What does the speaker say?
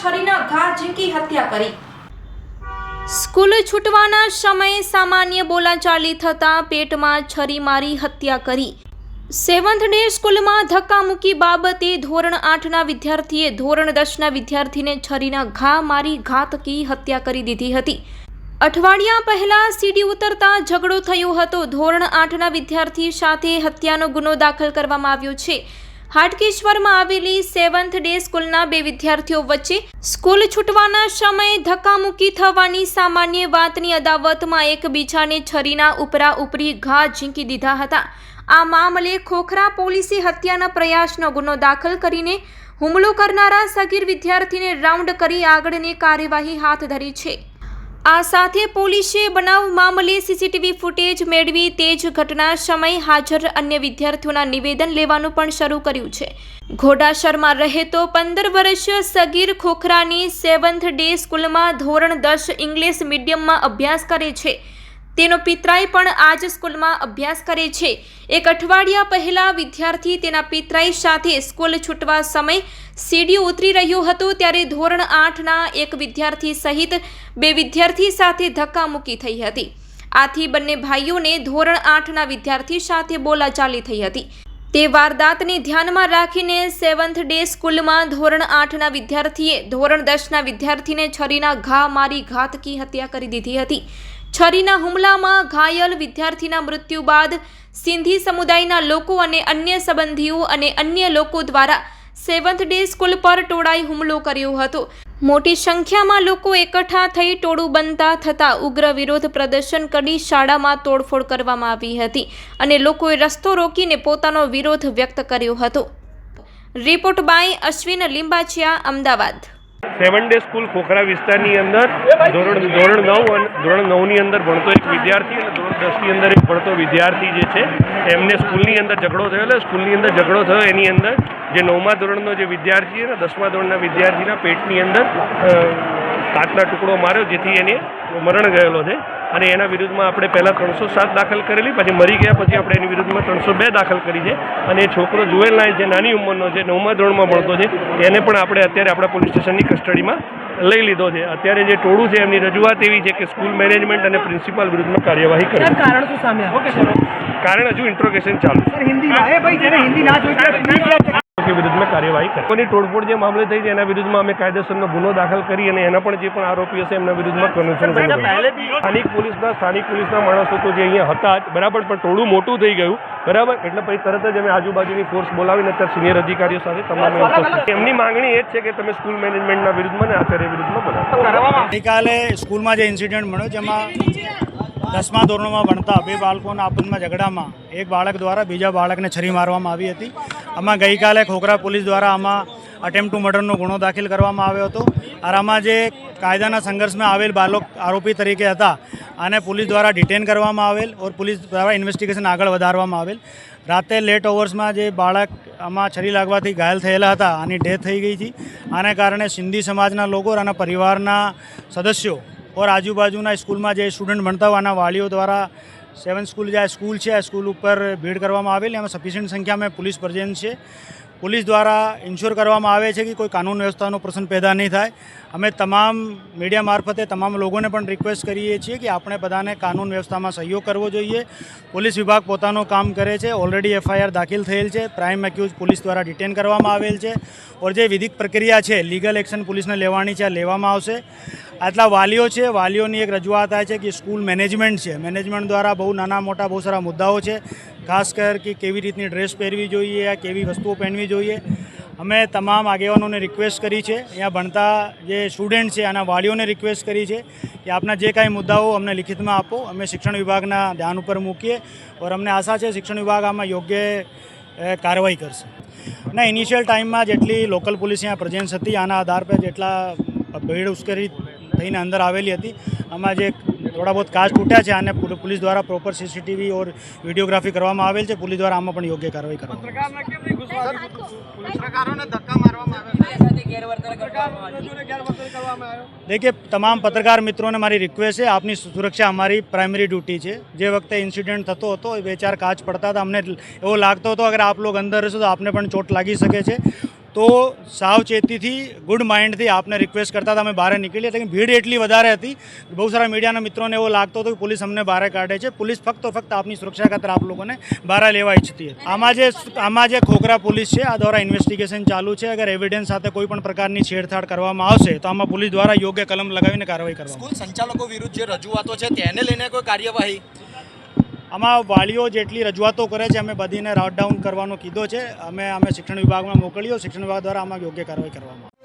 છરીના ઘા ઝીંકી હત્યા કરી. સ્કૂલ છૂટવાના સમયે સામાન્ય બોલાચાલી થતાં પેટમાં છરી મારી હત્યા કરી. સેવન્થ ડે સ્કૂલમાં ધક્કા મૂકી બાબતે ધોરણ આઠના વિદ્યાર્થીએ ધોરણ દસના વિદ્યાર્થીને છરીના ઘા મારી ઘાતકી હત્યા કરી દીધી હતી. અઠવાડિયા પહેલા સીડી ઉતરતા ઝઘડો થયો હતો. ધોરણ આઠના વિદ્યાર્થી સાથે હત્યાનો ગુનો દાખલ કરવામાં આવ્યો છે. હાટકેશ્વરમાં આવેલી સેવન્થ ડે સ્કૂલના બે વિદ્યાર્થીઓ વચ્ચે સ્કૂલ છૂટવાના સમયે ધક્કામુક્કી થવાની સામાન્ય વાતની અદાવતમાં એકબીજાને છરીના ઉપરા ઉપરી ઘા ઝીંકી દીધા હતા. આ મામલે ખોખરા પોલીસે હત્યાના પ્રયાસનો ગુનો દાખલ કરીને હુમલો કરનારા સગીર વિદ્યાર્થીને રાઉન્ડ કરી આગળની કાર્યવાહી હાથ ધરી છે. આ સાથે પોલીસે બનાવ મામલે સીસીટીવી ફૂટેજ મેળવી તે જ ઘટના સમયે હાજર અન્ય વિદ્યાર્થીઓના નિવેદન લેવાનું પણ શરૂ કર્યું છે. ઘોડાસરમાં રહેતો પંદર વર્ષીય સગીર ખોખરાની સેવન્થ ડે સ્કૂલમાં ધોરણ દસ ઇંગ્લિશ મીડિયમમાં અભ્યાસ કરે છે. તેનો પિતરાઈ પણ આ જ સ્કૂલમાં અભ્યાસ કરે છે. એક અઠવાડિયા પહેલા વિદ્યાર્થી તેના પિતરાઈ સાથે સ્કૂલ છૂટવા સમય સીડીઓ ઉતરી રહ્યો હતો ત્યારે ધોરણ આઠના એક વિદ્યાર્થી સહિત બે વિદ્યાર્થી સાથે ધક્કામુક્કી થઈ હતી. આથી બંને ભાઈઓને ધોરણ આઠના વિદ્યાર્થી સાથે બોલાચાલી થઈ હતી. તે વારદાતને ધ્યાનમાં રાખીને સેવન્થ ડે સ્કૂલમાં ધોરણ આઠના વિદ્યાર્થીએ ધોરણ દસના વિદ્યાર્થીને છરીના ઘા મારી ઘાતકી હત્યા કરી દીધી હતી. છરીના હુમલામાં ઘાયલ વિદ્યાર્થીના મૃત્યુ બાદ સિંધી સમુદાયના લોકો અને અન્ય સંબંધીઓ અને અન્ય લોકો દ્વારા સેવન્થ ડે સ્કૂલ પર ટોળાઈ હુમલો કર્યો હતો. મોટી સંખ્યામાં લોકો એકઠા થઈ ટોળું બનતા થતાં ઉગ્ર વિરોધ પ્રદર્શન કરી શાળામાં તોડફોડ કરવામાં આવી હતી અને લોકોએ રસ્તો રોકીને પોતાનો વિરોધ વ્યક્ત કર્યો હતો. Report by Ashwin Limbachiya Ahmedabad. Seven day school Khokhra વિસ્તારની અંદર, ધોરણ ધોરણ નવ અને ધોરણ નવની અંદર ભણતો એક વિદ્યાર્થી અને ધોરણ દસની અંદર એક ભણતો વિદ્યાર્થી જે છે, એમને સ્કૂલની અંદર ઝઘડો થયો એટલે સ્કૂલની અંદર ઝઘડો થયો. એની અંદર જે નવમા ધોરણનો જે વિદ્યાર્થી અને દસમા ધોરણના વિદ્યાર્થીના પેટની અંદર કાચના ટુકડો માર્યો, જેથી એને મરણ ગયેલો છે. અને એના વિરુદ્ધમાં આપણે પહેલાં ત્રણસો સાત દાખલ કરેલી પછી મરી ગયા પછી આપણે એની વિરુદ્ધમાં ત્રણસો બે દાખલ કરી છે. અને એ છોકરો જુએલ નાઇન જે નાની ઉંમરનો છે નવમા ધોરણમાં ભણતો છે એને પણ આપણે અત્યારે આપણા પોલીસ સ્ટેશનની કસ્ટડીમાં લઈ લીધો છે. અત્યારે જે ટોળું છે એમની રજૂઆત એવી છે કે સ્કૂલ મેનેજમેન્ટ અને પ્રિન્સિપાલ વિરુદ્ધમાં કાર્યવાહી સર કરી કારણ શું સામે આવ્યું? કારણ હજુ ઇન્ટ્રોગેશન ચાલુ છે. સર હિન્દી ના એ ભાઈ જેને હિન્દી ના જોઈતી કે વિરુદ્ધમાં કાર્યવાહી કરી. કોની તોડફોડ જે મામલે થઈ છે એના વિરુદ્ધમાં અમે કાયદેસરનો ગુનો દાખલ કરી અને એના પણ જે પણ આરોપી હશે એમના વિરુદ્ધમાં કન્વેન્શન સ્થાનિક પોલીસના સ્થાનિક પોલીસના માણસો તો જે અહીંયા હતા જ બરાબર પણ ટોળું મોટું થઈ ગયું. બરાબર? એટલે પછી તરત જ અમે આજુબાજુની ફોર્સ બોલાવીને અત્યારે સિનિયર અધિકારીઓ સાથે તમામ એમની માંગણી એ જ છે કે તમે સ્કૂલ મેનેજમેન્ટના વિરુદ્ધમાં અને આચાર્ય વિરુદ્ધમાં બોલાવો. ગઈકાલે સ્કૂલમાં જે ઇન્સિડન્ટ મળ્યો જેમાં દસમા ધોરણમાં ભણતા બે બાળકોના આપસમાં ઝઘડામાં એક બાળક દ્વારા બીજા બાળકને છરી મારવામાં આવી હતી. આમાં ગઈકાલે ખોખરા પોલીસ દ્વારા આમાં અટેમ્પ ટુ મર્ડરનો ગુનો દાખલ કરવામાં આવ્યો હતો. અને આમાં જે કાયદાના સંઘર્ષમાં આવેલ બાળક આરોપી તરીકે હતા, આને પોલીસ દ્વારા ડિટેન કરવામાં આવેલ ઓર પોલીસ દ્વારા ઇન્વેસ્ટિગેશન આગળ વધારવામાં આવેલ. રાતે લેટ ઓવર્સમાં જે બાળક આમાં છરી લાગવાથી ઘાયલ થયેલા હતા, આની ડેથ થઈ ગઈ હતી. આને કારણે સિંધી સમાજના લોકો અને પરિવારના સદસ્યો ઓર આજુબાજુના સ્કૂલમાં જે સ્ટુડન્ટ ભણતા હોય વાલીઓ દ્વારા સેવન સ્કૂલ જે આ સ્કૂલ છે, આ સ્કૂલ ઉપર ભીડ કરવામાં આવેલી એમાં સફિશિયન્ટ સંખ્યામાં પોલીસ પ્રેઝન્ટ છે. પોલીસ દ્વારા ઇન્શ્યોર કરવામાં આવે છે કે કોઈ કાનૂન વ્યવસ્થાનો પ્રશ્ન પેદા નહીં થાય. અમે તમામ મીડિયા મારફતે તમામ લોકોને પણ રિક્વેસ્ટ કરીએ છીએ કે આપણે બધાને કાનૂન વ્યવસ્થામાં સહયોગ કરવો જોઈએ. પોલીસ વિભાગ પોતાનું કામ કરે છે. ઓલરેડી એફઆઈઆર દાખલ થયેલ છે. પ્રાઇમ એક્યુઝ પોલીસ દ્વારા ડિટેન કરવામાં આવેલ છે. ઓર જે વિધિક પ્રક્રિયા છે લીગલ એક્શન પોલીસને લેવાની છે, આ લેવામાં આવશે. આટલા વાલીઓ છે, વાલીઓની એક રજૂઆત આ છે કે સ્કૂલ મેનેજમેન્ટ છે. મેનેજમેન્ટ દ્વારા બહુ નાના મોટા બહુ સારા મુદ્દાઓ છે. ખાસ કર કે કેવી રીતની ડ્રેસ પહેરવી જોઈએ યા કેવી વસ્તુઓ પહેરવી જોઈએ. અમે તમામ આગેવાનોને રિક્વેસ્ટ કરી છે. અહીંયા ભણતા જે સ્ટુડન્ટ છે, આના વાલીઓને રિક્વેસ્ટ કરી છે કે આપના જે કાંઈ મુદ્દાઓ અમને લિખિતમાં આપો. અમે શિક્ષણ વિભાગના ધ્યાન ઉપર મૂકીએ ઓર અમને આશા છે શિક્ષણ વિભાગ આમાં યોગ્ય કાર્યવાહી કરશે. ના ઇનિશિયલ ટાઈમમાં જેટલી લોકલ પોલીસ અહીંયા પ્રેઝન્સ હતી, આના આધાર પર જેટલા ભીડ ઉશ્કેરી થઈને અંદર આવેલી હતી. આમાં જે થોડા બહુ કાચ તૂટ્યા છે અને પોલીસ દ્વારા પ્રોપર સીસીટીવી ઓર વિડીયોગ્રાફી કરવામાં આવેલ છે. પોલીસ દ્વારા આમાં પણ યોગ્ય કાર્યવાહી કરવામાં દેખીએ તમામ પત્રકાર મિત્રોને મારી રિક્વેસ્ટ છે આપની સુરક્ષા અમારી પ્રાઇમરી ડ્યુટી છે. જે વખતે ઇન્સિડન્ટ થતો હતો એ બે ચાર કાચ પડતા હતા. અમને એવો લાગતો હતો અગર આપ લોકો અંદર હશો તો આપને પણ ચોટ લાગી શકે છે. તો સાવચેતીથી ગુડ માઇન્ડથી આપને રિક્વેસ્ટ કરતા હતા. અમે બહાર નીકળીએ લેકિન ભીડ એટલી વધારે હતી બહુ સારા મીડિયાના મિત્રોને એવો લાગતો હતો કે પોલીસ અમને બહાર કાઢે છે. પોલીસ ફક્ત ફક્ત આપની સુરક્ષા ખાતર આપ લોકોને બહાર લેવા ઈચ્છતી હતી. આમાં જે આમાં જે ખોખરા પોલીસ છે, આ દ્વારા ઇન્વેસ્ટિગેશન ચાલુ છે. અગર એવિડન્સ સાથે કોઈ પણ પ્રકારની છેડછાડ કરવામાં આવશે, તો આમાં પોલીસ દ્વારા યોગ્ય કલમ લગાવીને કાર્યવાહી કરવામાં સ્કૂલ સંચાલકો વિરુદ્ધ જે રજૂઆતો છે, તેને લઈને કોઈ કાર્યવાહી? આમાં વાલીઓ જેટલી રજૂઆતો કરે છે, અમે બધીને રાઉટ ડાઉન કરવાનો કીધો છે અમે અમે શિક્ષણ વિભાગમાં મોકલ્યો, શિક્ષણ વિભાગ દ્વારા આમાં યોગ્ય કાર્યવાહી કરવામાં.